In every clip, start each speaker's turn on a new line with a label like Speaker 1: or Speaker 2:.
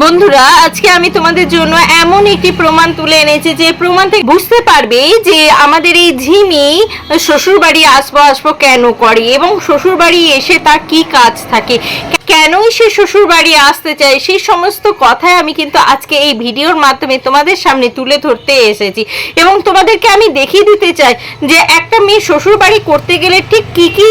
Speaker 1: বন্ধুরা, আজকে আমি তোমাদের জন্য এমন একটি প্রমাণ তুলে এনেছি যে প্রমাণ থেকে বুঝতে পারবে যে আমাদের এই ঝিমি শ্বশুর বাড়ি আসব আসব কেন করে এবং শ্বশুর বাড়ি এসে তার কি কাজ থাকে? কেনই সে শ্বশুর বাড়ি আসতে চায়? সেই সমস্ত কথাই আমি কিন্তু আজকে এই ভিডিওর মাধ্যমে তোমাদের সামনে তুলে ধরতে এসেছি। এবং তোমাদেরকে আমি দেখিয়ে দিতে চাই যে একটা মেয়ে শ্বশুর বাড়ি করতে গেলে ঠিক কি কি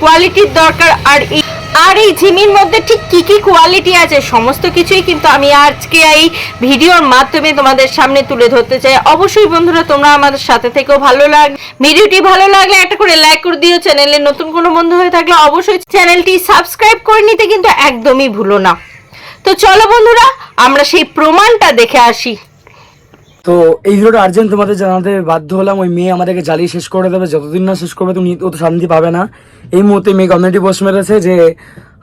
Speaker 1: কোয়ালিটির দরকার আর এই আর এই ঝিমির মধ্যে ঠিক কি কি কোয়ালিটি আছে, সমস্ত কিছুই কিন্তু আমি আজকে এই ভিডিওর মাধ্যমে তোমাদের সামনে তুলে ধরতে চাই। অবশ্যই বন্ধুরা, তোমরা আমাদের সাথে থেকেও ভালো লাগ ভিডিওটি ভালো লাগলে একটা করে লাইক করে দিও। চ্যানেলে নতুন কোনো বন্ধু হয়ে থাকলে অবশ্যই চ্যানেলটি সাবস্ক্রাইব করে নিতে কিন্তু একদমই ভুলো না। তো চলো বন্ধুরা, আমরা সেই প্রমাণটা দেখে আসি।
Speaker 2: তো এই ভিডিওটা আর্জেন্ট তোমাদের জানাতে বাধ্য হলাম। ওই মেয়ে আমাদেরকে জ্বালিয়ে শেষ করে দেবে। যতদিন না শেষ করবে, তুমি ও তো শান্তি পাবে না। এই মুহূর্তে মেয়ে কমিউনিটি পোস্ট মেরেছে যে,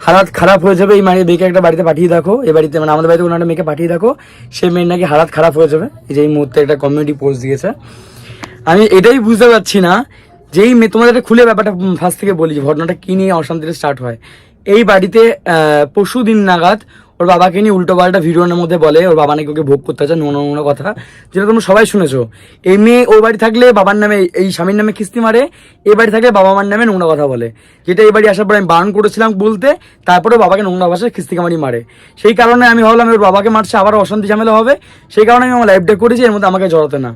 Speaker 2: হালাত খারাপ হয়ে যাবে। এই মানে মেয়েকে একটা বাড়িতে পাঠিয়ে দেখো। এই বাড়িতে মানে আমাদের বাড়িতে কোনো একটা মেয়েকে পাঠিয়ে দেখো। সে মেয়ের নাকি হালাত খারাপ হয়ে যাবে। এই যে এই মুহূর্তে একটা কমিউনিটি পোস্ট দিয়েছে। আমি এটাই বুঝতে পারছি না যে এই মেয়ে তোমাদের খুলে ব্যাপারটা ফার্স্ট থেকে বলি ঘটনাটা কি নিয়ে অশান্তিতে স্টার্ট হয়। এই বাড়িতে পরশু দিন নাগাদ ওর বাবাকে নিয়ে উল্টো পাল্টা ভিডিওর মধ্যে বলে, ওর বাবা নাকি ওকে ভোগ করতে আছে নোনো নোনো কথা, যেটা তোমরা সবাই শুনেছো। এই মেয়ে ওর বাড়ি থাকলে বাবার নামে, এই স্বামীর নামে কিস্তি মারে এই বাড়ি থাকলে বাবা মার নামে নোংরা কথা বলে। যেটা এই বাড়ি আসার পর আমি বারণ করেছিলাম বলতে তারপরে বাবাকে নোংরা ভাষায় কিস্তি কামারি মারে। সেই কারণে আমি ভাবলাম ওর বাবাকে মারছে আবার অশান্তি ঝামেলা হবে। সেই কারণে আমি আমার লাইভটা করেছি, এর মধ্যে আমাকে জড়াতে না।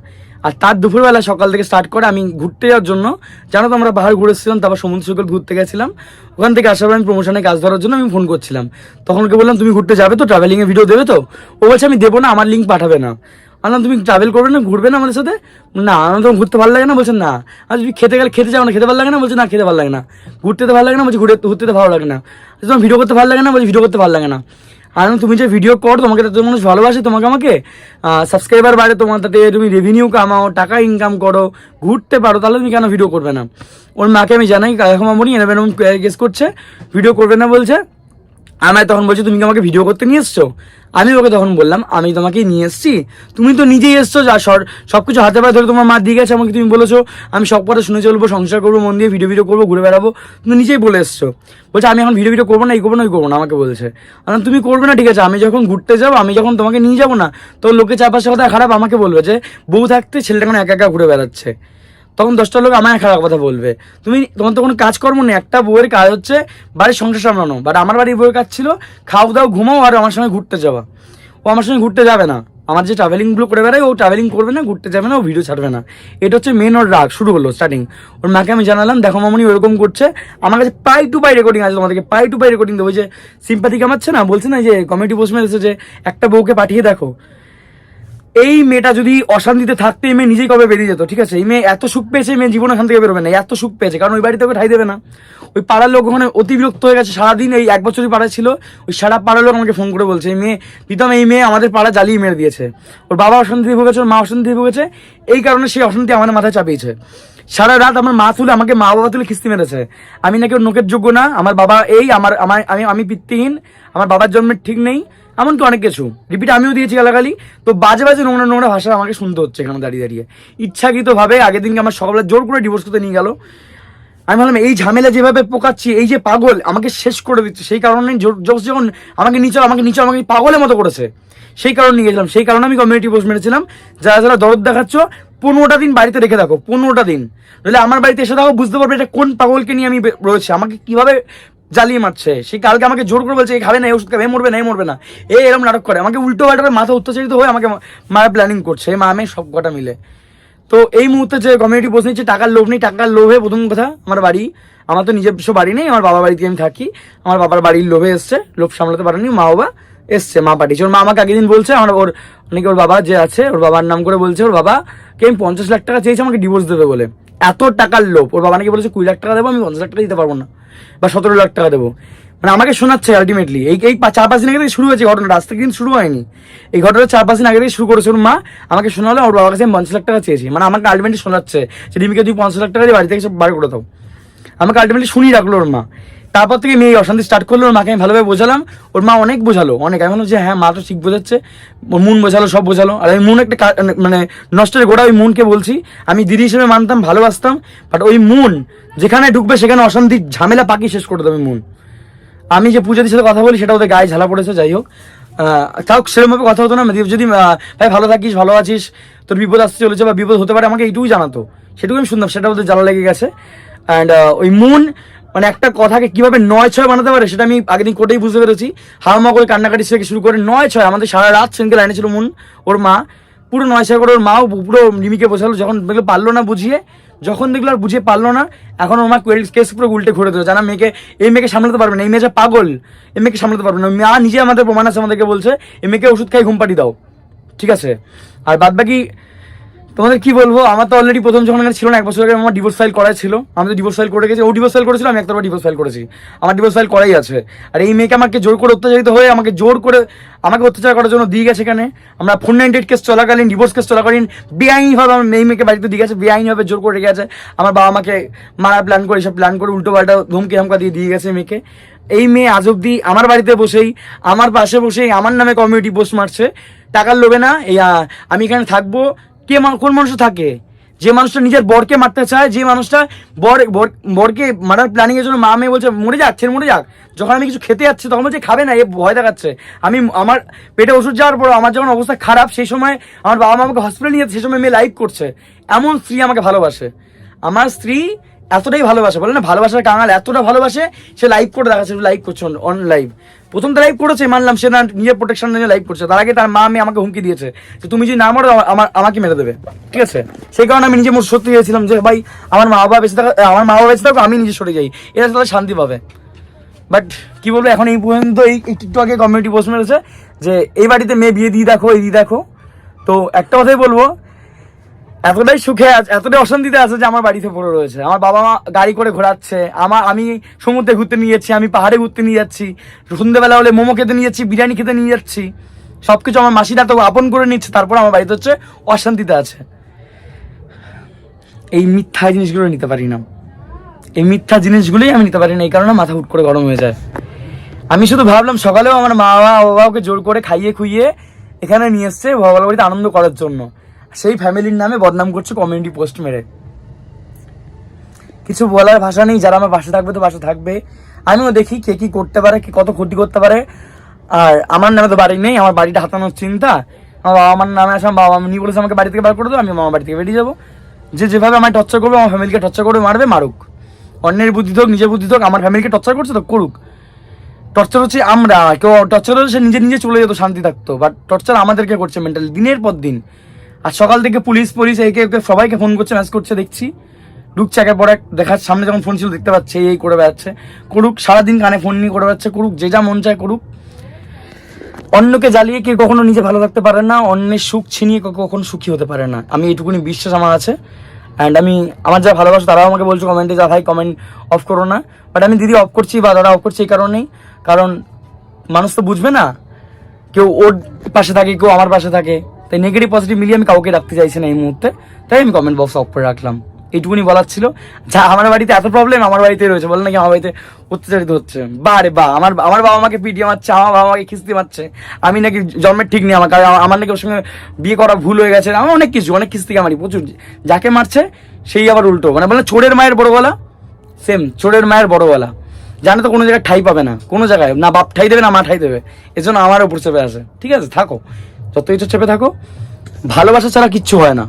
Speaker 2: আর তার দুপুরবেলা সকাল থেকে স্টার্ট করে আমি ঘুরতে যাওয়ার জন্য, জানো তো আমরা পাহাড় ঘুরেছিলাম, তারপর সমুদ্র সৈকত ঘুরতে গেছিলাম। ওখান থেকে আসার পর আমি প্রমোশনে কাজ ধরার জন্য আমি ফোন করছিলাম। তখন ওকে বললাম, তুমি ঘুরতে যাবে তো? ট্রাভেলিং এর ভিডিও দেবে তো? ও বলছে, আমি দেবো না, আমার লিঙ্ক পাঠাবে না। বললাম, তুমি ট্রাভেল করবে না, ঘুরবে না আমাদের সাথে? না, আমার তো ঘুরতে ভালো লাগে না। বলছে, না। আর তুমি খেতে গেলে খেতে যাও না, খেতে ভালো লাগে না? বলছে, না, খেতে ভালো লাগে না। ঘুরতে তো ভালো লাগে না, বলছে ঘুরতে ঘুরতে ভালো লাগে না। তোমার ভিডিও করতে ভালো লাগে না? বলছে, ভিডিও করতে ভালো লাগে না। আর তুমি যে ভিডিও কর, তোমাকে তো মানুষ ভালোবাসে, তোমাকে আমাকে সাবস্ক্রাইবার বাড়ে, তোমার তাতে তুমি রেভিনিউ কামাও, টাকা ইনকাম করো, ঘুরতে পারো, তাহলে তুমি কেন ভিডিও করবে না? ওর মাকে আমি জানাই, এখন এরকম এরকম গেস করছে ভিডিও করবে না বলছে। আমায় তখন বলছে, তুমি কি আমাকে ভিডিও করতে নিয়ে এসছো? আমি ওকে তখন বললাম, আমি তোমাকে নিয়ে এসেছি। তুমি তো নিজেই এসছো, যা সর সব কিছু হাতে পায়ে ধরে তোমার মা দিয়ে গেছে আমাকে, তুমি বলেছ, আমি সব কথা শুনে চলবো, সংসার করব, মন দিয়ে ভিডিও ভিডিও করব, ঘুরে বেড়াবো। তুমি নিজেই বলে এসছো। বলছে, আমি এখন ভিডিও ভিডিও করব না, এই করব না, ওই করব না, আমাকে বলছে। আমি তুমি করবে না, ঠিক আছে, আমি যখন ঘুরতে যাব, আমি যখন তোমাকে নিয়ে যাব না, তো লোকে চারপাশে কথা খারাপ আমাকে বলবে যে, বউ থাকতে ছেলেটা এখন একা একা ঘুরে বেড়াচ্ছে? তখন দশটা লোক আমায় খারাপ কথা বলবে। তুমি, তোমার তো কোনো কাজকর্ম নেই, একটা বউয়ের কাজ হচ্ছে বাড়ির সংসার সামলানো। বাট আমার বাড়ির বউয়ের কাজ ছিল, খাও দাও, ঘুমাও আর আমার সঙ্গে ঘুরতে যাওয়া। ও আমার সঙ্গে ঘুরতে যাবে না। আমার যে ট্রাভেলিংগুলো করে বেড়ায়, ও ট্রাভেলিং করবে না, ঘুরতে যাবে না, ও ভিডিও ছাড়বে না। এটা হচ্ছে মেন ওর রাগ, শুরু হলো স্টার্টিং ওর মাকে আমি জানালাম, দেখো মামনি ওরকম করছে। আমার কাছে পাই টু পাই রেকর্ডিং আছে তোমাদেরকে পাই টু পাই রেকর্ডিং দেবো। যে সিম্পাথি কামাচ্ছে না বলছে না যে কমিটি পোস্ট মেরেছে যে, একটা বউকে পাঠিয়ে দেখো। এই মেয়েটা যদি অশান্তিতে থাকতে এই মেয়ে নিজেই কবে বেরিয়ে যেত, ঠিক আছে? এই মেয়ে এত সুখ পেয়েছে মেয়ে জীবন এখান থেকে বেরোবে না। এত সুখ পেয়েছে, কারণ ওই বাড়িতে ওকে ঠাই দেবে না। ওই পাড়ার লোক ওখানে অতি বিরক্ত হয়ে গেছে সারাদিন, এই এক বছরই পাড়া ছিল। ওই সারা পাড়ার লোক আমাকে ফোন করে বলছে, এই মেয়ে, প্রীতম, এই মেয়ে আমাদের পাড়া জ্বালিয়ে মেরে দিয়েছে। ওর বাবা অশান্তি ভুগেছে ওর মা অশান্তি ভুগেছে এই কারণে সেই অশান্তি আমাদের মাথায় চাপিয়েছে। সারা রাত আমার মা তুলে আমাকে মা বাবা তুলে খিস্তি মেরেছে। আমি নাকি ওর নোকের যোগ্য না, আমার বাবা এই, আমার আমার আমি আমি পিতৃহীন আমার বাবার জন্মের ঠিক নেই। এমনকি অনেক কিছু। রিপিট আমিও দিয়েছি গালাগালি। তো বাজে বাজে নোংরা নোংরা ভাষা আমাকে শুনতে হচ্ছে এখানে দাঁড়িয়ে দাঁড়িয়ে। ইচ্ছাকৃতভাবে আগের দিনকে আমার সকালে জোর করে ডিভোর্স করতে নিয়ে গেল। আমি ভাবলাম, এই ঝামেলা যেভাবে পোকাচ্ছি, এই যে পাগল, আমাকে শেষ করে দিচ্ছে। সেই কারণে যখন আমাকে নিচে আমাকে নিচে আমাকে পাগলের মতো করেছে, সেই কারণে নিয়ে গেছিলাম। সেই কারণে আমি কমিউনিটি পোস্ট মেরেছিলাম। যারা যারা দরদ দেখাচ্ছ, পনেরোটা দিন বাড়িতে রেখে দেখো, পনেরোটা দিন। নইলে আমার বাড়িতে এসে দেখো, বুঝতে পারবে এটা কোন পাগলকে নিয়ে আমি রয়েছে। আমাকে কীভাবে জ্বালিয়ে মারছে। সে কালকে আমাকে জোর করে বলছে "এ খাবে না, এই ওষুধ খাবে মরবে না এ মরবে না। এ এরকম নাটক করে। আমাকে উল্টো পাল্টা মাথা অত্যাচারিত হয়ে আমাকে মায়ের প্ল্যানিং করছে। এই মা, আমি সব কটা মিলে। তো এই মুহূর্তে যে কমিউনিটি পোস্ট নিচ্ছে, টাকার লোভ নেই, টাকার লোভে প্রথম কথা আমার বাড়ি। আমার তো নিজস্ব বাড়ি নেই, আমার বাবা বাড়িতে আমি থাকি। আমার বাবার বাড়ির লোভে এসছে, লোভ সামলাতে পারেনি, মা বাবা এসছে, মা পাঠিয়েছে। ওর মা আমাকে আগের দিন বলছে, আমার ওর অনেকে ওর বাবা যে আছে, ওর বাবার নাম করে বলছে, ওর বাবা, কে আমি পঞ্চাশ লাখ টাকা চেয়েছে, আমাকে ডিভোর্স দেবে বলে। এত টাকার লোভ, ওর বাবা নাকি বলেছে, কুড়ি লাখ টাকা দেবো, আমি পঞ্চাশ লাখ টাকা দিতে পারব না। বা সতেরো লাখ টাকা দেবো। মানে আমাকে শোনাচ্ছে আলটিমেটলি এই এই চার পাঁচ দিন আগে থেকে শুরু হয়েছে ঘটনাটা। আজ থেকে কিন্তু শুরু হয়নি। এই ঘটনাটা চার পাঁচ দিন আগে থেকে শুরু করেছে ওর মা। আমাকে শোনালো ওর বাবার কাছে পঞ্চাশ লাখ টাকা চেয়েছি। মানে আমাকে আলটিমেটলি শোনাচ্ছে যে, রিমিকে তুই পঞ্চাশ লাখ টাকা দিয়ে বাড়ি থেকে সব বার করে দাও। আমাকে আলটিমেটলি শুনিয়ে রাখল ওর মা। তারপর থেকে মেয়ে অশান্তি স্টার্ট করল। ওর মাকে আমি ভালোভাবে বোঝালাম। ওর মা অনেক বোঝালো। অনেক। আমি যে হ্যাঁ মা তো ঠিক বোঝাচ্ছে। ওর মন বোঝালো, সব বোঝালো। আর আমি মন একটা মানে নষ্টের গোড়া ওই মনকে বলছি। আমি দিদি হিসেবে মানতাম, ভালোবাসতাম বাট ওই মন যেখানে ঢুকবে সেখানে অশান্তি, ঝামেলা পাকি শেষ করে দেবে মন। আমি যে পূজাদির সাথে কথা বলি সেটা ওদের গায়ে ঝালা পড়েছে, যাই হোক। তাও সেরকমভাবে কথা হতো না। যদি- যদি ভাই, ভালো থাকিস, ভালো আছিস, তোর বিপদ আসতে চলেছে বা বিপদ হতে পারে, আমাকে এইটুকুই জানাতো। সেটুকু আমি শুনতাম, সেটা ওদের জ্বালা লেগে গেছে। অ্যান্ড ওই মুন মানে একটা কথাকে কীভাবে নয় ছয় বানাতে পারে, সেটা আমি আগের দিন কোটেই বুঝতে পেরেছি। হাওয়া করে কান্নাকাটি থেকে শুরু করে নয় ছয়, আমাদের সারা রাত সেদিনকে লাইনে ছিল মুন, ওর মা। পুরো নয় করে ওর মাও পুরো নিমিকে বোঝালো যখন দেখল পারল না বুঝিয়ে, যখন দেখল আর বুঝিয়ে পারল না, এখন ওর মা কেস পুরো উল্টে ঘুরে দিল। জানা মেয়েকে, এই মেয়েকে সামলাতে পারবে না, এই মেয়ে পাগল, এই মেয়েকে সামলাতে পারবে না। মা নিজে আমাদের প্রমাণ আছে আমাদেরকে বলছে, এই মেয়েকে ওষুধ খাই ঘুম পাঠিয়ে দাও, ঠিক আছে? আর বাদ বাকি তোমাদের কি বলব? আমার তো অলরেডি প্রথম যখন এখানে ছিল না, এক বছর আগে আমার ডিভোর্স ফাইল করাই ছিল। আমি তো ডিভোর্স ফাইল করে গেছি। ও ডিভোর্স ফাইল করেছিল, আমি একতরফা ডিভোর্স ফাইল করেছি। আমার ডিভোর্স ফাইল করাই আছে। আর এই মেয়েকে আমাকে জোর করে অত্যাচারিত হয়ে আমাকে জোর করে আমাকে অত্যাচার করার জন্য দিয়ে গেছে এখানে। আমরা ফোর নাইনটি কেস চলাকালীন ডিভোর্স কেস চলাকালীন বেআইনিভাবে আমার মেয়ে মেয়েকে বাড়িতে দিয়ে গেছে, বেআইনিভাবে জোর করে রেখে গেছে। আমার বাবা আমাকে মারা প্ল্যান করে, সব প্ল্যান করে উল্টো পাল্টা ধমকি হামকা দিয়ে দিয়ে গেছে মেয়েকে। এই মেয়ে আজ অব্দি আমার বাড়িতে বসেই, আমার পাশে বসেই, আমার নামে কমিউনিটি পোস্ট মারছে। টাকার লোভে না আমি এখানে থাকব কে কোন মানুষ থাকে? যে মানুষটা নিজের বরকে মারতে চায়, যে মানুষটা বর বর- বরকে মারার প্ল্যানিংয়ের জন্য মা মেয়ে বলছে, মরে যাক ছেলে মরে যাক। যখন আমি কিছু খেতে যাচ্ছি, তখন বলছে, খাবে না, এ ভয় দেখাচ্ছে। আমি আমার পেটে ওষুধ যাওয়ার পর আমার যখন অবস্থা খারাপ, সেই সময় আমার বাবা মা আমাকে হসপিটাল নিয়ে সেই সময় মেয়ে লাইভ করছে। এমন স্ত্রী আমাকে ভালোবাসে। আমার স্ত্রী এতটাই ভালোবাসে, বলে না? ভালোবাসার কাঙাল এতটা ভালোবাসে, সে লাইভ করে দেখাচ্ছে লাইভ করছে অন লাইভ প্রথম তো লাইভ করেছে, মানলাম সে না নিজের প্রোটেকশন নিয়ে লাইভ করছে। তার আগে তার মা আমি আমাকে হুমকি দিয়েছে যে, তুমি যদি না মারো আমার আমাকে মেরে দেবে। ঠিক আছে? সেই কারণে আমি নিজে মোট সত্যি হয়েছিলাম যে, ভাই, আমার মা বাবা বেঁচে থাকা আমার মা বাবা বেঁচে থাকো আমি নিজে সরে যাই। এরা তাহলে শান্তি পাবে। বাট কি বলব, এখন এই পর্যন্ত এই একটু আগে কমিউনিটি পোস্ট মেরেছে যে, এই বাড়িতে মেয়ে, বিয়ে দিয়ে দেখো, এই দিয়ে দেখো। তো একটা কথাই বলব এতটাই সুখে আছে এতটাই অশান্তিতে আছে যে আমার বাড়িতে পড়ে রয়েছে। আমার বাবা মা গাড়ি করে ঘোরাচ্ছে, আমার, আমি সমুদ্রে ঘুরতে নিয়ে যাচ্ছি, আমি পাহাড়ে ঘুরতে নিয়ে যাচ্ছি, সন্ধ্যেবেলা হলে মোমো খেতে নিয়ে যাচ্ছি, বিরিয়ানি খেতে নিয়ে যাচ্ছি, সবকিছু আমার মাসিরা তো আপন করে নিচ্ছে, তারপর আমার বাড়িতে হচ্ছে অশান্তিতে আছে। এই মিথ্যা জিনিসগুলো নিতে পারি না। এই মিথ্যা জিনিসগুলোই আমি নিতে পারি না, এই কারণে মাথা হুট করে গরম হয়ে যায়। আমি শুধু ভাবলাম সকালেও আমার মা বাবা বাবাকে জোর করে খাইয়ে খুইয়ে এখানে নিয়ে এসছে ভগবান বাড়িতে আনন্দ করার জন্য। সেই ফ্যামিলির নামে বদনাম করছে কমিউনিটি পোস্ট মেরে। কিছু বলার ভাষা নেই, যারা আমার পাশে থাকবে তো পাশে থাকবে। আমিও দেখি কে কি করতে পারে, কে কত ক্ষতি করতে পারে। আর আমার নামে তো বাড়ি নেই, আমার বাড়িটা হাতানোর চিন্তা। আমার বাবা আমার নামে আসে, আমার বাবা আমি বলেছে আমাকে বাড়ি থেকে বার করে দেবো আমি আমার বাড়ি থেকে বেরিয়ে যাব। যে যেভাবে আমার টর্চার করবে, আমার ফ্যামিলিকে টর্চার করবে মারবে, মারুক। অন্যের বুদ্ধি হোক নিজের বুদ্ধি হোক আমার ফ্যামিলিকে টর্চার করছে তো করুক। টর্চার হচ্ছে আমরা, কেউ টর্চার সে নিজে নিজে চলে যেত, শান্তি থাকতো। বাট টর্চার আমাদেরকে করছে মেন্টালি দিনের পর দিন। আর সকাল থেকে পুলিশ পুলিশ, একে একে সবাইকে ফোন করছে ম্যাচ করছে, দেখছি। ঢুকছে একের পর এক, দেখার সামনে যখন ফোন ছিল, দেখতে পাচ্ছে, এই করে বেড়াচ্ছে। করুক, সারাদিন কানে ফোন নিয়ে করে বেড়াচ্ছে, করুক, যে যা মন চায় করুক। অন্যকে জ্বালিয়ে কেউ কখনো নিজে ভালো থাকতে পারে না, অন্যের সুখ ছিনিয়ে কেউ কখনো সুখী হতে পারে না। আমি এইটুকুনি বিশ্বাস আমার আছে। অ্যান্ড আমি, আমার যা ভালোবাসো, তারাও আমাকে বলছে কমেন্টে যা ভাই কমেন্ট অফ করো না। বাট আমি দিদি অফ করছি বা দাদা অফ করছি এই কারণেই। কারণ মানুষ তো বুঝবে না, কেউ ওর পাশে থাকে, কেউ আমার পাশে থাকে। তাই নেগেটিভ পজিটিভ মিলিয়ে আমি কাউকে রাখতে চাইছি না এই মুহূর্তে। তাই আমি কমেন্ট বক্স অফ করে রাখলাম। এইটুকুনি বলার ছিল। যা, আমার বাড়িতে এত প্রবলেম আমার বাড়িতে রয়েছে। বলে নাকি আমার বাড়িতে অত্যাচারিত হচ্ছে। বা রে বা, আমার আমার বাবা আমাকে পিটিয়ে মারছে, আমার বাবা আমাকে খিস্তি মারছে। আমি নাকি জন্মের ঠিক নেই আমার, কারণ আমার নাকি ওর সঙ্গে বিয়ে করা ভুল হয়ে গেছে। আমার অনেক কিছু, অনেক কিস্তি মারি, প্রচুর। যাকে মারছে, সেই আবার উল্টো। মানে বলে চোরের মায়ের বড় গলা? সেম চোরের মায়ের বড় গলা। জানে তো কোনো জায়গায় ঠাই পাবে না। কোনো জায়গায়, না বাপ ঠাই দেবে, না মা ঠাই দেবে। এজন্য আমার উপর চেপে আসে ঠিক আছে, থাকো। যত কিছু চেপে থাকো, ভালোবাসা ছাড়া কিচ্ছু হয় না।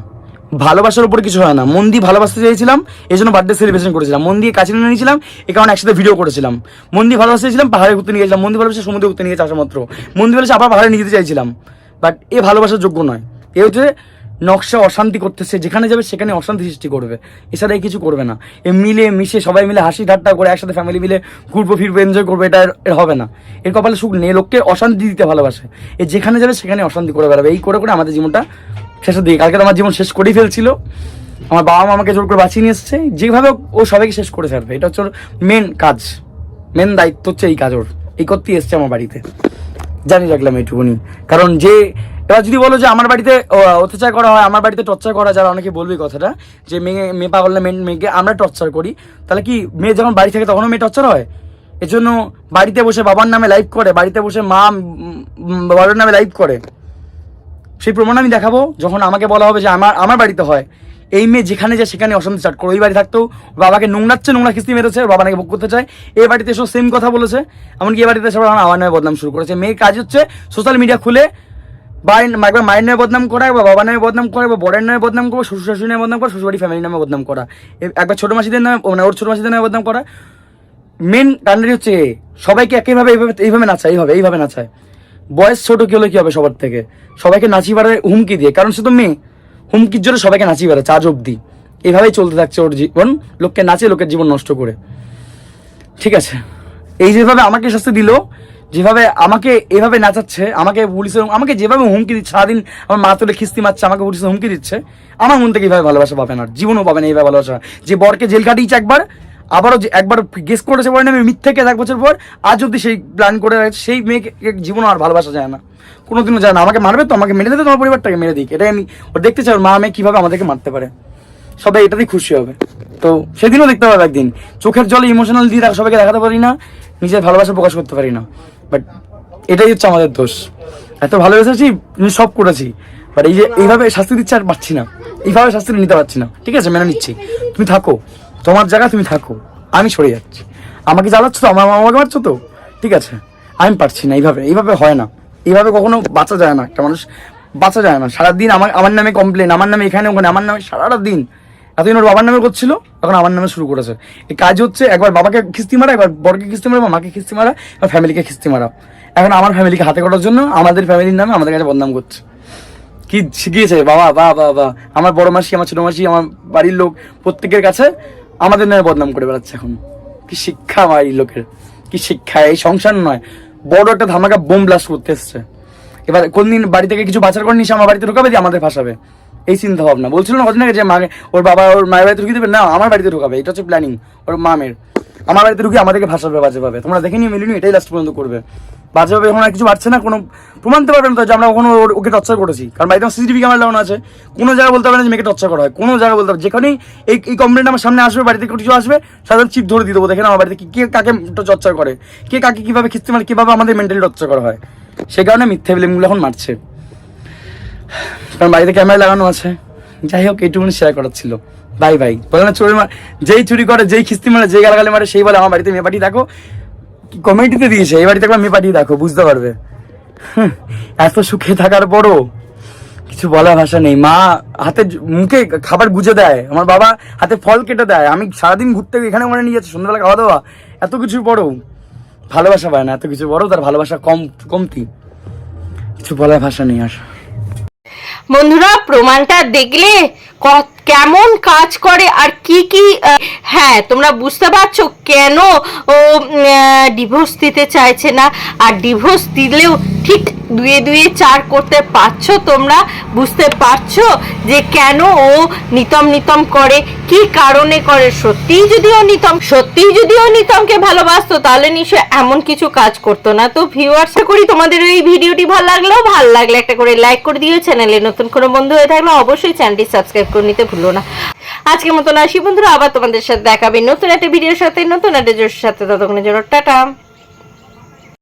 Speaker 2: ভালোবাসার উপর কিছু হয় না। মন দিয়ে ভালোবাসতে চেয়েছিলাম এই জন্য বার্থডে সেলিব্রেশন করেছিলাম। মন দিয়ে কাছে নিয়ে নিয়েছিলাম এই কারণে একসাথে ভিডিও করেছিলাম। মন দিয়ে ভালোবাসতে চেয়েছিলাম, পাহাড়ে ঘুরতে নিয়ে গেছিলাম। মন দিয়ে ভালোবাসে সমুদ্রে ঘুরতে নিয়ে গেছে আসা মাত্র মন দিয়ে ভালোবাসে আবার পাহাড়ে নিয়ে যেতে চাইছিলাম। বাট এ ভালোবাসার যোগ্য নয়। এ হচ্ছে নকশা অশান্তি করতেছে, যেখানে যাবে সেখানে অশান্তি সৃষ্টি করবে। এছাড়া কিছু করবে না। এ মিলে মিশে সবাই মিলে হাসি ঠাট্টা করে একসাথে ফ্যামিলি মিলে ঘুরবো, ফিরবো এনজয় করব, এটা এর হবে না। এর কপালে সুখ নেই। লোককে অশান্তি দিতে ভালোবাসে। এ যেখানে যাবে সেখানে অশান্তি করে বেড়াবে। এই করে করে আমাদের জীবনটা শেষের দিকে কালকে তো আমার জীবন শেষ করেই ফেলছিল। আমার বাবা মা আমাকে জোর করে বাঁচিয়ে নিয়ে এসছে। যেভাবে ও সবাইকে শেষ করে ছাড়বে। এটা হচ্ছে ওর মেন কাজ। মেন দায়িত্ব হচ্ছে এই কাজ ওর। এই করতেই এসছে আমার বাড়িতে। জানি রাখলাম এইটুকুনি। কারণ যে এবার যদি বলো যে আমার বাড়িতে অত্যাচার করা হয়, আমার বাড়িতে টর্চার করা যারা অনেকে বলবে কথাটা, যে মেয়ে মেয়ে পাগল না, মেয়ে, মেয়েকে আমরা টর্চার করি, তাহলে কি মেয়ে যখন বাড়ি থাকে তখনও মেয়ে টর্চার হয়? এজন্য বাড়িতে বসে বাবার নামে লাইভ করে, বাড়িতে বসে মা বাবার নামে লাইভ করে। সেই প্রমাণ আমি দেখাবো, যখন আমাকে বলা হবে যে আমার আমার বাড়িতে হয়। এই মেয়ে যেখানে যায় সেখানে অশান্তি স্টার্ট করে। ওই বাড়ি থাকতো বাবাকে নোংরাচ্ছে, নোংরা কিস্তি মেরেছে, বাবা নাকি ভোগ করতে চায়। এই বাড়িতে এসব সেম কথা বলেছে। এমনকি এই বাড়িতে সবাই আমার নামে বদনাম শুরু করেছে। মেয়ের কাজ হচ্ছে সোশ্যাল মিডিয়া খুলে বাড়ির একবার মায়ের নামে বদনাম করা, একবার বাবার নামে বদনাম করা, একবার বড়ের নামে বদনাম করা, শ্বশুর শাশুড়ি নামে বদনাম করা শ্বশুরবাড়ি ফ্যামিলির নামে বদনাম করা। একবার ছোট মাসিদের নামে মানে ওর ছোট মাসিদের নামে বদনাম করা। মেন কান্ডারি হচ্ছে। সবাইকে একইভাবে এইভাবে এইভাবে নাচায়, এইভাবে এইভাবে নাচায়। বয়স ছোট কি হলে কি হবে সবার থেকে? সবাইকে নাচিয়ে বেড়ায় হুমকি দিয়ে, কারণ সে তো মেয়ে। হুমকির জন্য সবাইকে নাচিয়ে বেড়াচ্ছে আজ অব্দি এইভাবেই চলতে থাকছে ওর জীবন। লোককে নাচে, লোকের জীবন নষ্ট করে। ঠিক আছে। এই যেভাবে আমাকে শাস্তি দিল যেভাবে আমাকে এভাবে নাচাচ্ছে, আমাকে পুলিশের আমাকে যেভাবে হুমকি দিচ্ছে, সারাদিন আমার মা তোলে খিস্তি মারছে, আমাকে পুলিশের হুমকি দিচ্ছে, আমার মন থেকে এইভাবে ভালোবাসা পাবে না জীবনও পাবে না এইভাবে ভালোবাসা। যে বরকে জেল কাটিয়েছে একবার, আবারও যে একবার গেস করেছে পরে আমি মিথ্যে কেস এক বছর পর, আজ অব্দি সেই প্ল্যান করে সেই মেয়েকে জীবনও আর ভালোবাসা যায় না। কোনোদিনও যায় না। আমাকে মারবে তো, আমাকে মেরে দেবে তোমার পরিবারটাকে মেরে দিক। এটাই আমি দেখতে চাই মা মেয়ে কীভাবে আমাদেরকে মারতে পারে। সবাই এটাতেই খুশি হবে। তো সেদিনও দেখতে পাবে একদিন। চোখের জলে ইমোশনাল দিয়ে সবাইকে দেখাতে পারি না, নিজের ভালোবাসা প্রকাশ করতে পারি না। বাট এটাই হচ্ছে আমাদের দোষ। এত ভালোবেসেছি সব করেছি। বাট এই যে এইভাবে শাস্তি দিচ্ছে আর পাচ্ছি না। এইভাবে শাস্তি নিতে পারছি না। ঠিক আছে, মেনে নিচ্ছি। তুমি থাকো। তোমার জায়গা তুমি থাকো। আমি সরে যাচ্ছি। আমাকে জ্বালাচ্ছ তো? আমার আমাকে মারছো তো? ঠিক আছে। আমি পারছি না এইভাবে। এইভাবে হয় না। এইভাবে কখনো বাঁচা যায় না। একটা মানুষ বাঁচা যায় না। সারাদিন আমার আমার নামে কমপ্লেন আমার নামে এখানে, ওখানে, আমার নামে সারাটা দিন এতদিন ওর বাবার নামে করছিল, এখন আমার নামে শুরু করেছে। এই কাজ হচ্ছে, একবার বাবাকে খিস্তি মারা, একবার বরকে খিস্তি মারা বা মাকে খিস্তি মারা বা ফ্যামিলিকে খিস্তি মারা। এখন আমার ফ্যামিলিকে হাতে করার জন্য আমাদের ফ্যামিলির নামে আমাদের কাছে বদনাম করছে। কি শিখিয়েছে? বাবা বা বা বা আমার বড় মাসি, আমার ছোট মাসি, আমার বাড়ির লোক প্রত্যেকের কাছে আমাদের নামে বদনাম করে বেড়াচ্ছে এখন। কি শিক্ষা বাড়ির লোকের? কি শিক্ষা? এই সংসার নয়। বড় একটা ধামাকা বোম ব্লাস্ট করতে এসছে। এবার কোনদিন বাড়ি থেকে কিছু বাজার করে নিসে আমার বাড়িতে ঢোকাবে দিয়ে আমাদের ফাঁসাবে। এই চিন্তা ভাবনা। বলছিল না কদিন আগে যে মাকে ওর বাবা ওর মায়ের বাড়িতে ঢুকিয়ে দেবে? না, আমার বাড়িতে ঢুকাবে। এটা হচ্ছে প্ল্যানিং ওর মামের। আমার বাড়িতে ঢুকিয়ে আমাদেরকে ভাসাবে বাজে পাবে তোমরা দেখে নিয়ে মিলিনি এটাই লাস্ট পর্যন্ত করবে। বাজে পাবে এখন আর কিছু পারছে না, কোনো প্রমাণ দিতে পারবে না তো যে আমরা কখনো ওকে টর্চার করেছি। কারণ বাড়িতে আমার সিসিটিভি ক্যামেরা লাগানো আছে। কোনো জায়গায় বলতে পারবে না যে মেয়েকে টর্চার করা হয়। কোনো জায়গায় বলতে পারবে যেখানেই এই এই কমপ্লেন আমার সামনে আসবে, বাড়িতে কিছু আসবে, সাধারণ চিপ ধরে দিয়ে দেবো। দেখেন আমার বাড়িতে কি- কাকে টর্চার করে? কে কাকে কীভাবে খিস্তি মারে, কীভাবে আমাদের মেন্টালি টর্চার করা হয়? সে কারণে মিথ্যে ফিল্মগুলো এখন মারছে। কারণ বাড়িতে ক্যামেরা লাগানো আছে। যাই হোক এইটুকুনি শেয়ার করার ছিল। বাই বাই বলে না, চুরি মার যেই চুরি করে, যেই খিস্তি মারে, যেই গালাগালি মারে, সেই বলে, আমার বাড়িতে মেয়ে পাঠিয়ে দেখো। কমেন্টিতে দিয়েছে, এই বাড়িতে একবার মেয়ে পাঠিয়ে দেখো, বুঝতে পারবে। এত সুখে থাকার পরও কিছু বলার ভাষা নেই। মা হাতে মুখে খাবার গুজে দেয়। আমার বাবা হাতে ফল কেটে দেয়। আমি সারাদিন ঘুরতে এখানে ওখানে নিয়ে যাচ্ছি, সন্ধ্যাবেলা খাওয়া দাওয়া এত কিছু পরও ভালোবাসা পায় না। এত কিছু বড় তার ভালোবাসা কম কমতি। কিছু বলার ভাষা নেই আর।
Speaker 1: বন্ধুরা, প্রমাণটা দেখলে কেমন কাজ করে আর কি কি হ্যাঁ তোমরা বুঝতে পারছ কেন ও ডিভোর্স দিতে চাইছে না। আর ডিভোর্স দিলেও ঠিক দুয়ে দুয়ে চার করতে পারছ? তোমরা বুঝতে পারছ যে কেন ও নিতম নিতম করে? কি কারণে করে? সত্যিই যদি ও নিতম, সত্যিই যদি ও নিতমকে ভালোবাসতো, তাহলে নিশ্চয় এমন কিছু কাজ করতো না। তো ভিউয়ার্স করি তোমাদের এই ভিডিওটি ভালো লাগল। ভালো লাগলে একটা করে লাইক করে দিও। চ্যানেলে নতুন কোনো বন্ধু হয়ে থাকলে অবশ্যই চ্যানেলটি সাবস্ক্রাইব করে নিতে ভুলো না। আজকের মতন আসি বন্ধুরা, আবার তোমাদের সাথে দেখাবে নতুন একটা ভিডিওর সাথে, নতুন একটা জোর সাথে। ততক্ষণের জন্য টাটা।